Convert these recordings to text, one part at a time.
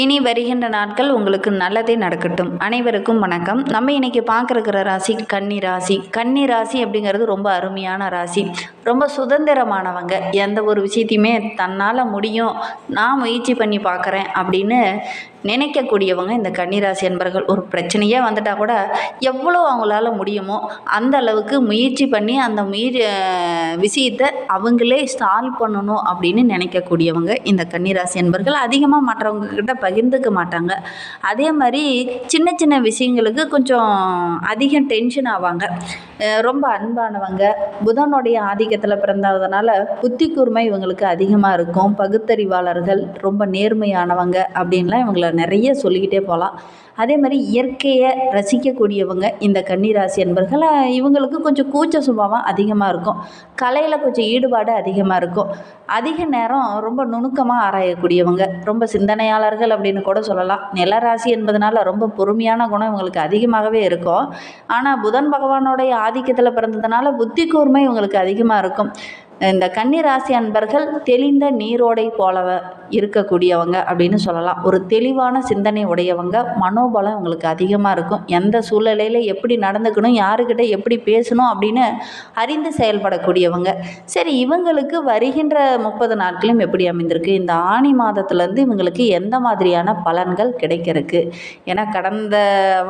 இனி வருகின்ற நாட்கள் உங்களுக்கு நல்லதே நடக்கட்டும். அனைவருக்கும் வணக்கம். நம்ம இன்னைக்கு பார்க்குறக்கிற ராசி கன்னி ராசி. கன்னி ராசி அப்படிங்கிறது ரொம்ப அருமையான ராசி. ரொம்ப சுதந்திரமானவங்க. எந்த ஒரு விஷயத்தையுமே தன்னால் முடியும். நான் முயற்சி பண்ணி பார்க்குறேன் அப்படின்னு நினைக்கக்கூடியவங்க இந்த கன்னிராசி என்பர்கள். ஒரு பிரச்சனையே வந்துட்டால் கூட எவ்வளோ அவங்களால முடியுமோ அந்த அளவுக்கு முயற்சி பண்ணி அந்த முயற் விஷயத்தை அவங்களே சால்வ் பண்ணணும் அப்படின்னு நினைக்கக்கூடியவங்க இந்த கன்னிராசி என்பர்கள். அதிகமாக மற்றவங்க கிட்ட பகிர்ந்துக்க மாட்டாங்க. அதே மாதிரி சின்ன சின்ன விஷயங்களுக்கு கொஞ்சம் அதிகம் டென்ஷன் ஆவாங்க. ரொம்ப அன்பானவங்க. புதனுடைய ஆதிக்கத்தில் பிறந்ததுனால புத்தி கூர்மை இவங்களுக்கு அதிகமாக இருக்கும். பகுத்தறிவாளர்கள் ரொம்ப நேர்மையானவங்க அப்படின்லாம் இவங்களை நிறைய சொல்லிக்கிட்டே போகலாம். அதே மாதிரி இயற்கையை ரசிக்கக்கூடியவங்க இந்த கன்னிராசி என்பர்கள் இவங்களுக்கு கொஞ்சம் கூச்ச சுபாவம் அதிகமாக இருக்கும். கலையில் கொஞ்சம் ஈடுபாடு அதிகமாக இருக்கும். அதிக நேரம் ரொம்ப நுணுக்கமாக ஆராயக்கூடியவங்க ரொம்ப சிந்தனையாளர்கள் அப்படின்னு கூட சொல்லலாம். நிலராசி என்பதனால ரொம்ப பொறுமையான குணம் இவங்களுக்கு அதிகமாகவே இருக்கும். ஆனால் புதன் பகவானுடைய ஆதிக்கத்தில் பிறந்ததுனால புத்தி கூர்மை இவங்களுக்கு அதிகமாக இருக்கும். இந்த கன்னிராசி அன்பர்கள் தெளிந்த நீரோடை போலவ இருக்கக்கூடியவங்க அப்படின்னு சொல்லலாம். ஒரு தெளிவான சிந்தனை உடையவங்க மனோபலம் உங்களுக்கு அதிகமாக இருக்கும். எந்த சூழ்நிலையில் எப்படி நடந்துக்கணும் யாருக்கிட்ட எப்படி பேசணும் அப்படின்னு அறிந்து செயல்படக்கூடியவங்க. சரி இவங்களுக்கு வருகின்ற முப்பது நாட்களும் எப்படி அமைந்திருக்கு? இந்த ஆணி மாதத்துலேருந்து இவங்களுக்கு எந்த மாதிரியான பலன்கள் கிடைக்கிறதுக்கு? ஏன்னா கடந்த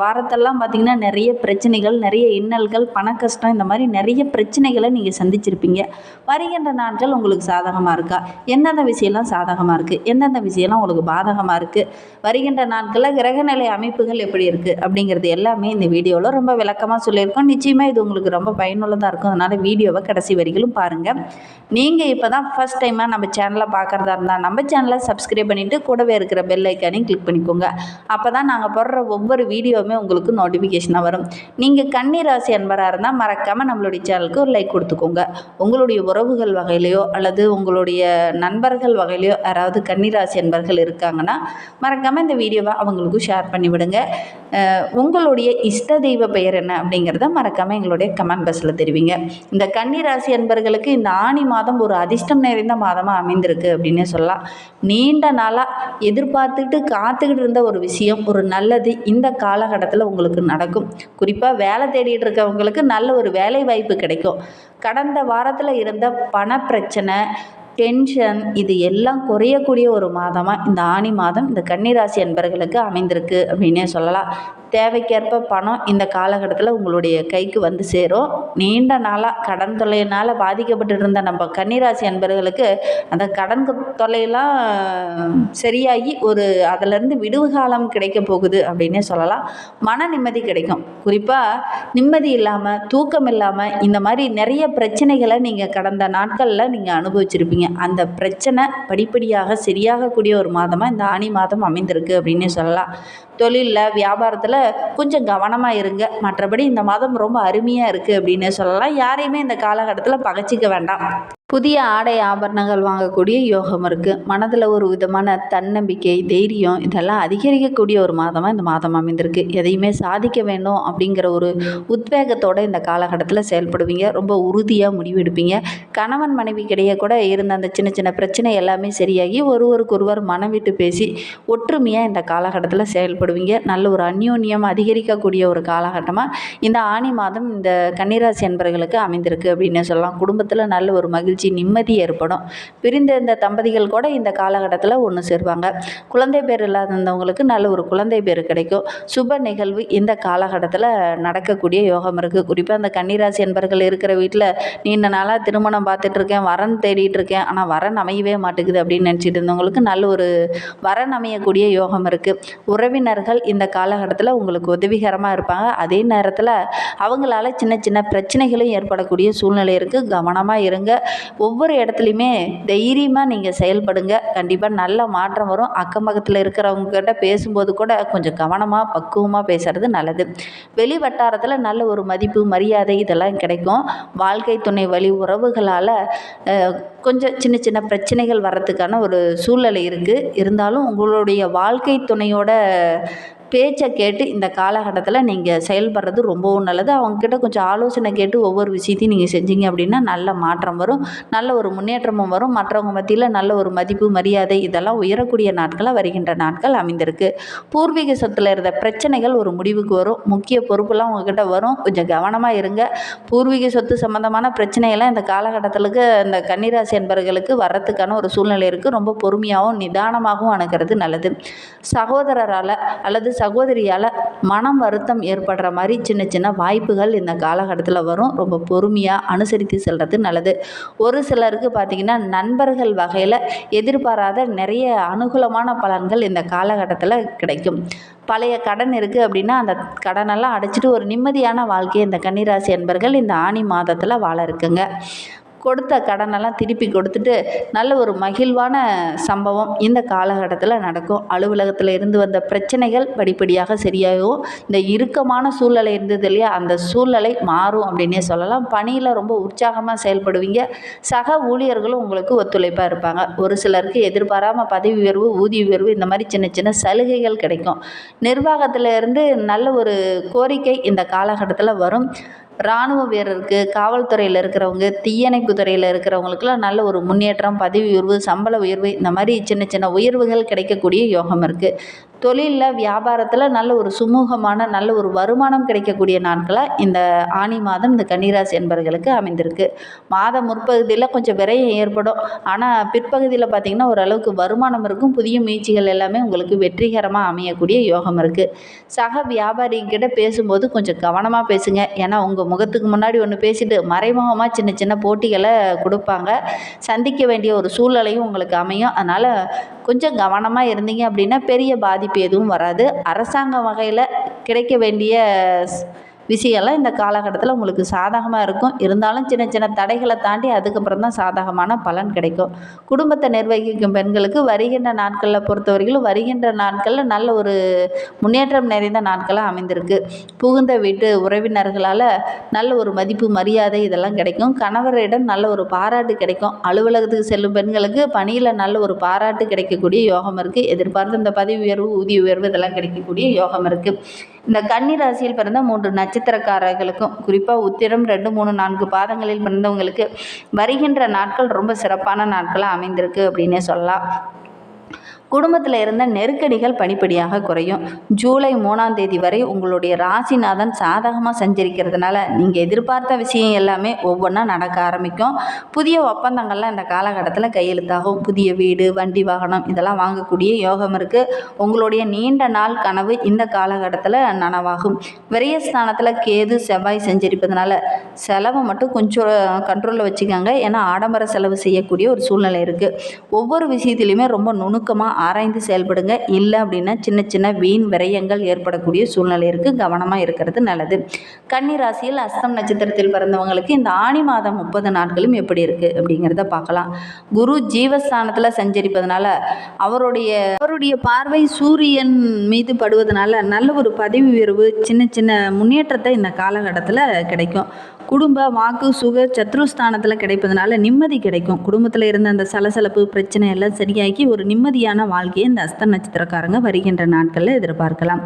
வாரத்தெல்லாம் பார்த்திங்கன்னா நிறைய பிரச்சனைகள் நிறைய இன்னல்கள் பண கஷ்டம் இந்த மாதிரி நிறைய பிரச்சனைகளை நீங்கள் சந்திச்சிருப்பீங்க. வருகின்ற நாட்கள் உங்களுக்கு சாதகமாக இருக்கா? எந்தெந்த விஷயம்லாம் சாதகமாக இருக்குது எந்தெந்த விஷயம்லாம் உங்களுக்கு பாதகமாக இருக்குது வருகின்ற நாட்களில் கிரகநிலை அமைப்புகள் எப்படி இருக்குது அப்படிங்கிறது எல்லாமே இந்த வீடியோவில் ரொம்ப விளக்கமாக சொல்லியிருக்கோம். நிச்சயமாக இது உங்களுக்கு ரொம்ப பயனுள்ளதாக இருக்கும். அதனால் வீடியோவை கடைசி வரிகளும் பாருங்கள் நீங்கள் இப்போ தான் ஃபஸ்ட் டைமாக நம்ம சேனலை பார்க்குறதா இருந்தால் நம்ம சேனலை சப்ஸ்கிரைப் பண்ணிவிட்டு கூடவே இருக்கிற பெல் ஐக்கானையும் கிளிக் பண்ணிக்கோங்க. அப்போ தான் நாங்கள் போடுற ஒவ்வொரு வீடியோவுமே உங்களுக்கு நோட்டிஃபிகேஷனாக வரும். நீங்கள் கன்னிராசி அன்பராக இருந்தால் மறக்காமல் நம்மளுடைய சேனலுக்கு ஒரு லைக் கொடுத்துக்கோங்க. உங்களுடைய உறவு உறவுகள் வகையிலையோ அல்லது உங்களுடைய நண்பர்கள் வகையிலையோ யாராவது கன்னிராசி அன்பர்கள் இருக்காங்கன்னா மறக்காமல் இந்த வீடியோவை அவங்களுக்கும் ஷேர் பண்ணிவிடுங்க. உங்களுடைய இஷ்ட தெய்வ பெயர் என்ன அப்படிங்கிறத மறக்காமல் எங்களுடைய கமெண்ட் பாக்ஸில் தெரிவிங்க. இந்த கன்னிராசி அன்பர்களுக்கு இந்த ஆணி மாதம் ஒரு அதிர்ஷ்டம் நிறைந்த மாதமாக அமைந்திருக்கு அப்படின்னே சொல்லலாம். நீண்ட நாளாக எதிர்பார்த்துக்கிட்டு காத்துக்கிட்டு இருந்த ஒரு விஷயம் ஒரு நல்லது இந்த காலகட்டத்தில் உங்களுக்கு நடக்கும். குறிப்பாக வேலை தேடிட்டு இருக்கவங்களுக்கு நல்ல ஒரு வேலை வாய்ப்பு கிடைக்கும். கடந்த வாரத்தில் இருந்த பண பிரச்சனை டென்ஷன் இது எல்லாம் குறையக்கூடிய ஒரு மாதமாக இந்த ஆணி மாதம் இந்த கன்னிராசி அன்பர்களுக்கு அமைந்திருக்கு அப்படின்னே சொல்லலாம். தேவைக்கேற்ப பணம் இந்த காலகட்டத்தில் உங்களுடைய கைக்கு வந்து சேரும். நீண்ட நாளாக கடன் தொல்லையினால் பாதிக்கப்பட்டு இருந்த நம்ம கன்னிராசி அன்பர்களுக்கு அந்த கடன் தொல்லையெல்லாம் சரியாகி ஒரு அதிலேருந்து விடுவு காலம் கிடைக்க போகுது அப்படின்னே சொல்லலாம். மன நிம்மதி கிடைக்கும். குறிப்பாக நிம்மதி இல்லாமல் தூக்கம் இல்லாமல் இந்த மாதிரி நிறைய பிரச்சனைகளை நீங்கள் கடந்த நாட்களில் நீங்கள் அனுபவிச்சிருப்பீங்க. அந்த பிரச்சனை படிப்படியாக சரியாகக்கூடிய ஒரு மாதமாக இந்த ஆணி மாதம் அமைந்திருக்கு அப்படின்னே சொல்லலாம். தொழிலில் வியாபாரத்தில் கொஞ்சம் கவனமாக இருங்க. மற்றபடி இந்த மாதம் ரொம்ப அருமையாக இருக்குது அப்படின்னே சொல்லலாம். யாரையுமே இந்த காலகட்டத்தில் பகைச்சிக்க வேண்டாம். புதிய ஆடை ஆபரணங்கள் வாங்கக்கூடிய யோகம் இருக்குது மனதில் ஒரு விதமான தன்னம்பிக்கை தைரியம் இதெல்லாம் அதிகரிக்கக்கூடிய ஒரு மாதமாக இந்த மாதம் அமைந்திருக்கு. எதையுமே சாதிக்க வேண்டும் அப்படிங்கிற ஒரு உத்வேகத்தோடு இந்த காலகட்டத்தில் செயல்படுவீங்க. ரொம்ப உறுதியாக முடிவெடுப்பீங்க கணவன் மனைவிக்கிடையே கூட இருந்த அந்த சின்ன சின்ன பிரச்சனை எல்லாமே சரியாகி ஒருவருக்கொருவர் மனம் விட்டு பேசி ஒற்றுமையாக இந்த காலகட்டத்தில் செயல்படுவீங்க. நல்ல ஒரு அந்யோன்யம் அதிகரிக்கக்கூடிய ஒரு காலகட்டமாக இந்த ஆணி மாதம் இந்த கன்னிராசி என்பர்களுக்கு அமைந்திருக்கு அப்படின்னு சொல்லலாம். குடும்பத்தில் நல்ல ஒரு மகிழ்ச்சி நிம்மதி ஏற்படும். பிரிந்த இந்த தம்பதிகள் கூட இந்த காலகட்டத்தில் ஒன்று சேருவாங்க. குழந்தை பேர் இல்லாதவங்களுக்கு நல்ல ஒரு குழந்தை பேர் கிடைக்கும். சுப நிகழ்வு இந்த காலகட்டத்தில் நடக்கக்கூடிய யோகம் இருக்குது குறிப்பாக அந்த கன்னிராசி என்பர்கள் இருக்கிற வீட்டில் நீண்ட நாளாக திருமணம் பார்த்துட்ருக்கேன் வரன் தேடிட்டு இருக்கேன். ஆனால் வரன் அமையவே மாட்டேங்குது அப்படின்னு நினச்சிட்டு இருந்தவங்களுக்கு நல்ல ஒரு வரன் அமையக்கூடிய யோகம் இருக்குது உறவினர்கள் இந்த காலகட்டத்தில் உங்களுக்கு உதவிகரமாக இருப்பாங்க. அதே நேரத்தில் அவங்களால சின்ன சின்ன பிரச்சனைகளும் ஏற்படக்கூடிய சூழ்நிலை இருக்குது கவனமாக இருங்க. ஒவ்வொரு இடத்துலையுமே தைரியமாக நீங்கள் செயல்படுங்க. கண்டிப்பாக நல்ல மாற்றம் வரும். அக்கம் பக்கத்தில் இருக்கிறவங்க கிட்ட பேசும்போது கூட கொஞ்சம் கவனமாக பக்குவமாக பேசுகிறது நல்லது. வெளி வட்டாரத்தில் நல்ல ஒரு மதிப்பு மரியாதை இதெல்லாம் கிடைக்கும். வாழ்க்கை துணை வழி உறவுகளால் கொஞ்சம் சின்ன சின்ன பிரச்சனைகள் வர்றதுக்கான ஒரு சூழ்நிலை இருக்குது இருந்தாலும் உங்களுடைய வாழ்க்கை துணையோட பேச்சை கேட்டு இந்த காலகட்டத்தில் நீங்கள் செயல்படுறது ரொம்பவும் நல்லது. அவங்கக்கிட்ட கொஞ்சம் ஆலோசனை கேட்டு ஒவ்வொரு விஷயத்தையும் நீங்கள் செஞ்சீங்க அப்படின்னா நல்ல மாற்றம் வரும். நல்ல ஒரு முன்னேற்றமும் வரும். மற்றவங்க மத்தியில் நல்ல ஒரு மதிப்பு மரியாதை இதெல்லாம் உயரக்கூடிய நாட்களாக வருகின்ற நாட்கள் அமைந்திருக்கு. பூர்வீக சொத்தில் இருந்த பிரச்சனைகள் ஒரு முடிவுக்கு வரும். முக்கிய பொறுப்புலாம் உங்ககிட்ட வரும். கொஞ்சம் கவனமாக இருங்க. பூர்வீக சொத்து சம்மந்தமான பிரச்சனையெல்லாம் இந்த காலகட்டத்திலுக்கு இந்த கன்னிராசி என்பவர்களுக்கு வர்றதுக்கான ஒரு சூழ்நிலை இருக்குது ரொம்ப பொறுமையாகவும் நிதானமாகவும் அணுகிறது நல்லது. சகோதரரால் அல்லது சகோதரியால் மனம் வருத்தம் ஏற்படுற மாதிரி சின்ன சின்ன வாய்ப்புகள் இந்த காலகட்டத்தில் வரும். ரொம்ப பொறுமையாக அனுசரித்து செல்வது நல்லது. ஒரு சிலருக்கு பார்த்திங்கன்னா நண்பர்கள் வகையில் எதிர்பாராத நிறைய அனுகூலமான பலன்கள் இந்த காலகட்டத்தில் கிடைக்கும். பழைய கடன் இருக்குது அப்படின்னா அந்த கடனெல்லாம் அடைச்சிட்டு ஒரு நிம்மதியான வாழ்க்கையை இந்த கன்னிராசி என்பர்கள் இந்த ஆனி மாதத்தில் வாழ இருக்குங்க. கொடுத்த கடனெல்லாம் திருப்பி கொடுத்துட்டு நல்ல ஒரு மகிழ்வான சம்பவம் இந்த காலகட்டத்தில் நடக்கும். அலுவலகத்தில் இருந்து வந்த பிரச்சனைகள் படிப்படியாக சரியாகும். இந்த இறுக்கமான சூழ்நிலை இருந்தது இல்லையா? அந்த சூழ்நிலை மாறும் அப்படின்னே சொல்லலாம். பணியில் ரொம்ப உற்சாகமாக செயல்படுவீங்க. சக ஊழியர்களும் உங்களுக்கு ஒத்துழைப்பாக இருப்பாங்க. ஒரு சிலருக்கு எதிர்பாராமல் பதவி உயர்வு ஊதிய உயர்வு இந்த மாதிரி சின்ன சின்ன சலுகைகள் கிடைக்கும். நிர்வாகத்தில் இருந்து நல்ல ஒரு கோரிக்கை இந்த காலகட்டத்தில் வரும். இராணுவ வீரருக்கு காவல்துறையில் இருக்கிறவங்க தீயணைப்பு துறையில் இருக்கிறவங்களுக்குலாம் நல்ல ஒரு முன்னேற்றம் பதவி உயர்வு சம்பள உயர்வு இந்த மாதிரி சின்ன சின்ன உயர்வுகள் கிடைக்கக்கூடிய யோகம் இருக்குது தொழிலில் வியாபாரத்தில் நல்ல ஒரு சுமூகமான நல்ல ஒரு வருமானம் கிடைக்கக்கூடிய நாட்களாக இந்த ஆனி மாதம் இந்த கன்னிராசி என்பவர்களுக்கு அமைந்திருக்கு. மாத முற்பகுதியில் கொஞ்சம் விரயம் ஏற்படும். ஆனால் பிற்பகுதியில் பார்த்திங்கன்னா ஓரளவுக்கு வருமானம் இருக்கும். புதிய முயற்சிகள் எல்லாமே உங்களுக்கு வெற்றிகரமாக அமையக்கூடிய யோகம் இருக்குது சக வியாபாரிகிட்ட பேசும்போது கொஞ்சம் கவனமாக பேசுங்க. ஏன்னா உங்கள் முகத்துக்கு முன்னாடி ஒன்று பேசிட்டு மறைமுகமாக சின்ன சின்ன போட்டிகளை கொடுப்பாங்க. சந்திக்க வேண்டிய ஒரு சூழ்நிலையும் உங்களுக்கு அமையும். அதனால் கொஞ்சம் கவனமாக இருந்தீங்க அப்படின்னா பெரிய பாதிப்பு எதுவும் வராது. அரசாங்கம் வகையில் கிடைக்க வேண்டிய விஷயம்லாம் இந்த காலகட்டத்தில் உங்களுக்கு சாதகமாக இருக்கும். இருந்தாலும் சின்ன சின்ன தடைகளை தாண்டி அதுக்கப்புறம் தான் சாதகமான பலன் கிடைக்கும். குடும்பத்தை நிர்வகிக்கும் பெண்களுக்கு வருகின்ற நாட்களில் பொறுத்தவரையிலும் வருகின்ற நாட்களில் நல்ல ஒரு முன்னேற்றம் நிறைந்த நாட்களாக அமைந்திருக்கு. புகுந்த வீட்டு உறவினர்களால் நல்ல ஒரு மதிப்பு மரியாதை இதெல்லாம் கிடைக்கும். கணவரிடம் நல்ல ஒரு பாராட்டு கிடைக்கும். அலுவலகத்துக்கு செல்லும் பெண்களுக்கு பணியில் நல்ல ஒரு பாராட்டு கிடைக்கக்கூடிய யோகம் இருக்குது எதிர்பார்த்து இந்த பதவி உயர்வு ஊதிய உயர்வு இதெல்லாம் கிடைக்கக்கூடிய யோகம் இருக்குது இந்த கன்னி ராசியில் பிறந்த மூன்று நட்சத்திரக்காரர்களுக்கும் குறிப்பாக உத்திரம் ரெண்டு மூணு நான்கு பாதங்களில் பிறந்தவங்களுக்கு வருகின்ற நாட்கள் ரொம்ப சிறப்பான நாட்களாக அமைந்திருக்கு அப்படின்னே சொல்லலாம். குடும்பத்தில் இருந்த நெருக்கடிகள் படிப்படியாக குறையும். ஜூலை மூணாம் தேதி வரை உங்களுடைய ராசிநாதன் சாதகமாக செஞ்சிருக்கிறதுனால நீங்கள் எதிர்பார்த்த விஷயம் எல்லாமே ஒவ்வொன்றா நடக்க ஆரம்பிக்கும். புதிய ஒப்பந்தங்கள்லாம் இந்த காலகட்டத்தில் கையெழுத்தாகும். புதிய வீடு வண்டி வாகனம் இதெல்லாம் வாங்கக்கூடிய யோகம் இருக்குது உங்களுடைய நீண்ட நாள் கனவு இந்த காலகட்டத்தில் நனவாகும். விரயஸ்தானத்தில் கேது செவ்வாய் செஞ்சிருப்பதுனால செலவை மட்டும் கொஞ்சம் கண்ட்ரோலில் வச்சுக்கோங்க. ஏன்னா ஆடம்பர செலவு செய்யக்கூடிய ஒரு சூழ்நிலை இருக்குது ஒவ்வொரு விஷயத்துலையுமே ரொம்ப நுணுக்கமாக ஆராய்ந்து செயல்படுங்க. இல்லை அப்படின்னா சின்ன சின்ன வீண் விரயங்கள் ஏற்படக்கூடிய சூழ்நிலை இருக்குது கவனமாக இருக்கிறது நல்லது. கன்னி ராசியில் அஸ்தம் நட்சத்திரத்தில் பிறந்தவங்களுக்கு இந்த ஆணி மாதம் முப்பது நாட்களும் எப்படி இருக்குது அப்படிங்கிறத பார்க்கலாம். குரு ஜீவஸ்தானத்தில் சஞ்சரிப்பதனால அவருடைய அவருடைய பார்வை சூரியன் மீது படுவதனால நல்ல ஒரு பதவி உயர்வு சின்ன சின்ன முன்னேற்றத்தை இந்த காலகட்டத்தில் கிடைக்கும். குடும்ப வாக்கு சுக சத்ருஸ்தானத்தில் கிடைப்பதனால நிம்மதி கிடைக்கும். குடும்பத்தில் இருந்த அந்த சலசலப்பு பிரச்சனை எல்லாம் சரியாக்கி ஒரு நிம்மதியான வாழ்க்கையை இந்த அஸ்த நட்சத்திரக்காரங்க வருகின்ற நாட்களில் எதிர்பார்க்கலாம்.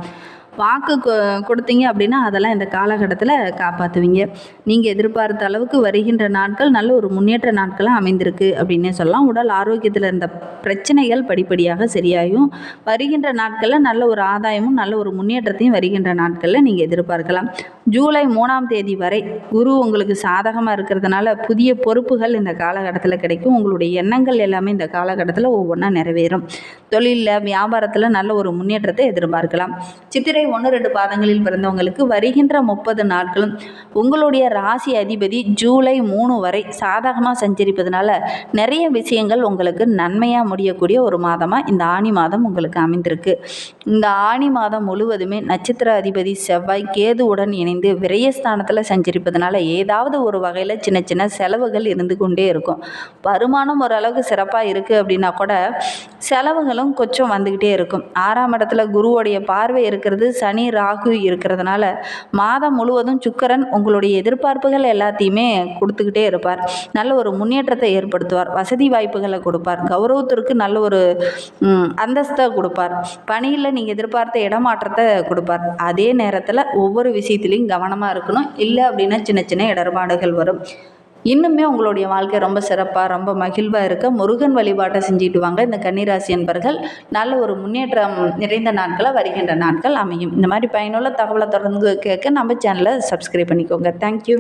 வாக்கு கொ- கொடுத்தீங்க அப்படின்னா அதெல்லாம் இந்த காலகட்டத்தில் காப்பாற்றுவீங்க நீங்கள் எதிர்பார்த்த அளவுக்கு வருகின்ற நாட்கள் நல்ல ஒரு முன்னேற்ற நாட்களாக அமைந்திருக்கு அப்படின்னே சொல்லலாம். உடல் ஆரோக்கியத்தில் இருந்த பிரச்சனைகள் படிப்படியாக சரியாகும் வருகின்ற நாட்களில் நல்ல ஒரு ஆதாயமும் நல்ல ஒரு முன்னேற்றத்தையும் வருகின்ற நாட்களில் நீங்கள் எதிர்பார்க்கலாம். ஜூலை மூணாம் தேதி வரை குரு உங்களுக்கு சாதகமாக இருக்கிறதுனால புதிய பொறுப்புகள் இந்த காலகட்டத்தில் கிடைக்கும். உங்களுடைய எண்ணங்கள் எல்லாமே இந்த காலகட்டத்தில் ஒவ்வொன்றா நிறைவேறும். தொழிலில் வியாபாரத்தில் நல்ல ஒரு முன்னேற்றத்தை எதிர்பார்க்கலாம். சித்திரை ஒன்று ரெண்டு பாதங்களில் பிறந்தவங்களுக்கு வருகின்ற முப்பது நாட்களும் உங்களுடைய ராசி அதிபதி ஜூலை மூணு வரை சாதகமாக சஞ்சரிப்பதனால நிறைய விஷயங்கள் உங்களுக்கு நன்மையாக முடியக்கூடிய ஒரு மாதமாக இந்த ஆணி மாதம் உங்களுக்கு அமைந்திருக்கு. இந்த ஆணி மாதம் முழுவதுமே நட்சத்திர அதிபதி செவ்வாய் கேதுவுடன் இணைந்து விரயஸ்தானத்தில் சஞ்சரிப்பதனால ஏதாவது ஒரு வகையில் சின்ன சின்ன செலவுகள் இருந்து கொண்டே இருக்கும். வருமானம் ஓரளவுக்கு சிறப்பாக இருக்குது அப்படின்னா கூட செலவுகளும் கொஞ்சம் வந்துக்கிட்டே இருக்கும். ஆறாம் இடத்துல குருவோடைய பார்வை இருக்கிறது சனி ராகு இருக்கிறதுனால மாதம் முழுவதும் சுக்கரன் உங்களுடைய எதிர்பார்ப்புகள் எல்லாத்தையுமே கொடுத்துக்கிட்டே இருப்பார். நல்ல ஒரு முன்னேற்றத்தை ஏற்படுத்துவார். வசதி வாய்ப்புகளை கொடுப்பார். கௌரவத்திற்கு நல்ல ஒரு அந்தஸ்தை கொடுப்பார். பணியில் நீங்கள் எதிர்பார்த்த இடமாற்றத்தை கொடுப்பார். அதே நேரத்தில் ஒவ்வொரு விஷயத்துலையும் கவனமாக இருக்கணும். இல்லை அப்படின்னா சின்ன சின்ன இடர்பாடுகள் வரும். இன்னுமே உங்களுடைய வாழ்க்கை ரொம்ப சிறப்பாக ரொம்ப மகிழ்வாக இருக்க முருகன் வழிபாட்டை செஞ்சுட்டு வாங்க. இந்த கன்னிராசி என்பர்கள் நல்ல ஒரு முன்னேற்றம் நிறைந்த நாட்களாக வருகின்ற நாட்கள் அமையும். இந்த மாதிரி பயனுள்ள தகவலை தொடர்ந்து கேட்க நம்ம சேனலை சப்ஸ்கிரைப் பண்ணிக்கோங்க. தேங்க்யூ